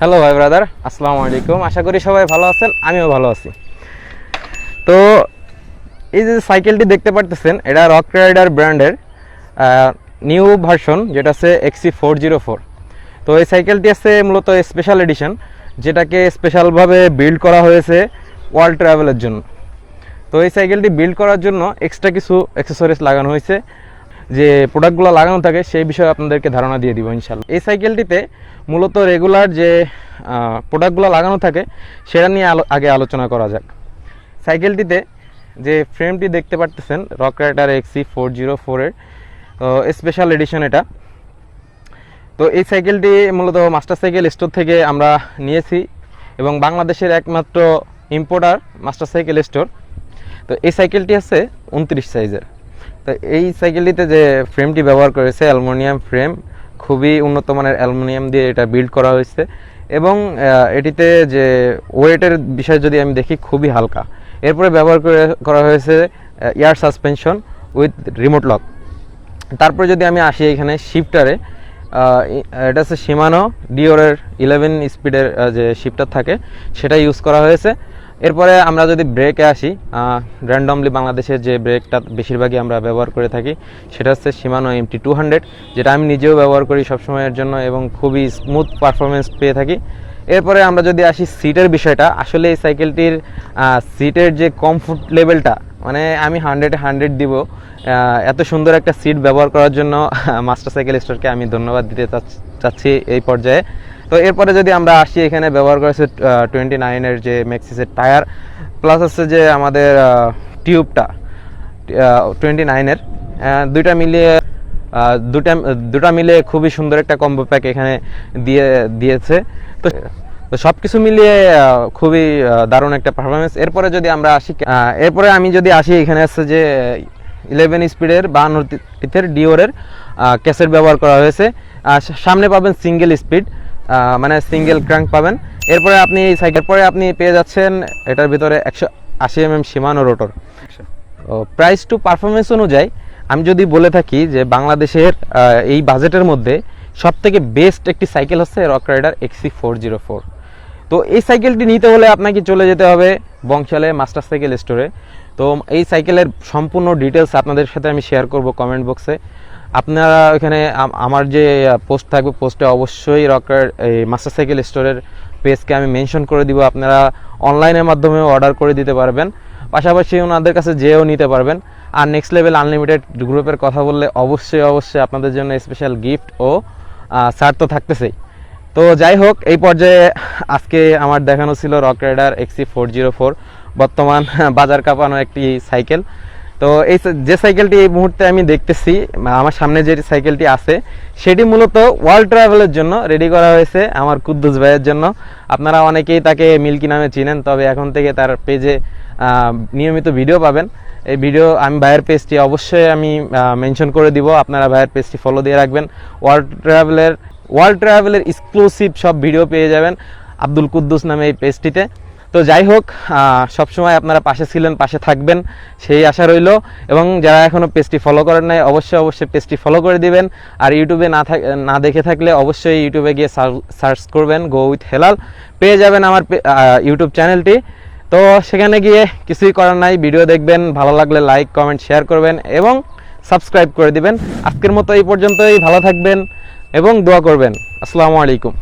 Hello ভাই brother আসসালামু আলাইকুম আশা করি সবাই ভালো আছেন, আমিও ভালো আছি। তো, এই যে সাইকেলটি দেখতে পারতেছেন, এটা রক রাইডার ব্র্যান্ডের নিউ ভার্সন যেটা আছে এক্সি ফোর জিরো ফোর তো এই সাইকেলটি আছে মূলত স্পেশাল এডিশন যেটাকে স্পেশালভাবে বিল্ড করা হয়েছে ওয়ার্ল্ড ট্রাভেলের জন্য। তো এই সাইকেলটি বিল্ড করার জন্য এক্সট্রা কিছু অ্যাক্সেসরিজ লাগানো হয়েছে। যে প্রোডাক্টগুলো লাগানো থাকে, সেই বিষয়ে আপনাদেরকে ধারণা দিয়ে দিব ইনশাল্লাহ এই সাইকেলটিতে মূলত রেগুলার যে প্রোডাক্টগুলো লাগানো থাকে, সেটা নিয়ে আগে আলোচনা করা যাক। সাইকেলটিতে যে ফ্রেমটি দেখতে পারতেছেন rock rider XC four zero ফোরের স্পেশাল এডিশন এটা। তো এই সাইকেলটি মূলত মাস্টার সাইকেল স্টোর থেকে আমরা নিয়েছি এবং বাংলাদেশের একমাত্র ইম্পোর্টার মাস্টার সাইকেল স্টোর তো এই সাইকেলটি আছে উনত্রিশ সাইজের তো এই সাইকেলটিতে যে ফ্রেমটি ব্যবহার করেছে, অ্যালুমিনিয়াম ফ্রেম খুবই উন্নত মানের অ্যালুমিনিয়াম দিয়ে এটা বিল্ড করা হয়েছে। এবং এটিতে যে ওয়েটের বিষয় যদি আমি দেখি, খুবই হালকা। এরপরে ব্যবহার করে, করা হয়েছে air suspension with remote lock তারপরে যদি আমি আসি এখানে শিফটারে এটা হচ্ছে সীমানো ডিওরের ইলেভেন স্পিডের যে শিফটার থাকে, সেটা ইউজ করা হয়েছে। এরপরে আমরা যদি ব্রেকে আসি র্যান্ডমলি বাংলাদেশের যে ব্রেকটা বেশিরভাগই আমরা ব্যবহার করে থাকি, সেটা হচ্ছে সীমানো এমটি টু হান্ড্রেড যেটা আমি নিজেও ব্যবহার করি সবসময়ের জন্য এবং খুবই স্মুথ পারফরমেন্স পেয়ে থাকি। এরপরে আমরা যদি আসি সিটের বিষয়টা, আসলে এই সাইকেলটির সিটের যে কমফোর্ট লেভেলটা মানে আমি হান্ড্রেডে হান্ড্রেড দিব এত সুন্দর একটা সিট ব্যবহার করার জন্য মাস্টার সাইকেল স্টোরকে আমি ধন্যবাদ দিতে চাচ্ছ- চাচ্ছি এই পর্যায়ে। তো এরপরে যদি আমরা আসি এখানে ব্যবহার করেছে টোয়েন্টি নাইনের যে ম্যাক্সিসের টায়ার প্লাস হচ্ছে যে আমাদের টিউবটা টোয়েন্টি নাইনের দুইটা মিলিয়ে দুটা দুটা মিলে খুবই সুন্দর একটা কম্বো প্যাক এখানে দিয়ে, দিয়েছে। তো তো সব কিছু মিলিয়ে খুবই দারুণ একটা পারফরমেন্স এরপরে যদি আমরা আসি এরপরে আমি যদি আসি, এখানে আছে যে ইলেভেন স্পিডের বাহান্ন ডিওরের ক্যাসেট ব্যবহার করা হয়েছে। আর সামনে পাবেন সিঙ্গেল স্পিড মানে সিঙ্গেল ক্র্যাঙ্ক পাবেন। এরপরে আপনি এই সাইকেল পরে আপনি পেয়ে যাচ্ছেন এটার ভিতরে একশো আশি M M Shimano rotor price to performance অনুযায়ী আমি যদি বলে থাকি যে বাংলাদেশের এই বাজেটের মধ্যে সব থেকে বেস্ট একটি সাইকেল হচ্ছে Rockrider XC four zero four তো এই সাইকেলটি নিতে হলে আপনাকে চলে যেতে হবে বংশালে মাস্টার সাইকেল স্টোরে তো এই সাইকেলের সম্পূর্ণ ডিটেলস আপনাদের সাথে আমি শেয়ার করব কমেন্ট বক্সে আপনারা আম- আমার যে পোস্ট থাকবে পোস্টে অবশ্যই রকার এই মাস্টার সাইকেল স্টোরের পেজকে আমি মেনশন করে দিব। আপনারা অনলাইনের মাধ্যমেও অর্ডার করে দিতে পারবেন। পাশাপাশি ওনাদের কাছে যেও নিতে পারবেন। আর নেক্সট লেভেল আনলিমিটেড গ্রুপের কথা বললে অবশ্যই অবশ্যই আপনাদের জন্য স্পেশাল গিফট ও ছাড় তো থাকতেছেই। তো যাই হোক, এই পর্যায়ে আজকে আমার দেখানো ছিল Rockrider XC four zero four বর্তমান বাজার কাঁপানো একটি সাইকেল। তো এই যে সাইকেলটি এই মুহূর্তে আমি দেখতেছি আমার সামনে যে সাইকেলটি আছে, সেটি মূলত ওয়ার্ল্ড ট্রাভেলের জন্য রেডি করা হয়েছে আমার কুদ্দুস ভাইয়ের জন্য। আপনারা অনেকেই তাকে মিল্কি নামে চিনেন, তবে এখন থেকে তার পেজে নিয়মিত ভিডিও পাবেন। এই ভিডিও আমি ভাইয়ের পেজটি অবশ্যই আমি মেনশন করে দিব, আপনারা ভাইয়ের পেজটি ফলো দিয়ে রাখবেন। ওয়ার্ল্ড ট্রাভেলের ওয়ার্ল্ড ট্রাভেলের এক্সক্লুসিভ সব ভিডিও পেয়ে যাবেন আব্দুল কুদ্দুস নামে এই পেজটিতে তো যাই হোক সবসময় আপনারা পাশে ছিলেন, পাশে থাকবেন, সেই আশা রইল। এবং যারা এখনও পেজটি ফলো করেন নাই, অবশ্যই অবশ্যই পেজটি ফলো করে দিবেন। আর ইউটিউবে না না দেখে থাকলে অবশ্যই ইউটিউবে গিয়ে সার্চ করবেন গো উইথ হেলাল পেয়ে যাবেন আমার ইউটিউব চ্যানেলটি তো সেখানে গিয়ে কিছুই করার নাই ভিডিও দেখবেন, ভালো লাগলে লাইক কমেন্ট শেয়ার করবেন এবং সাবস্ক্রাইব করে দিবেন। আজকের মতো এই পর্যন্তই, ভালো থাকবেন এবং দোয়া করবেন। আসসালামু আলাইকুম।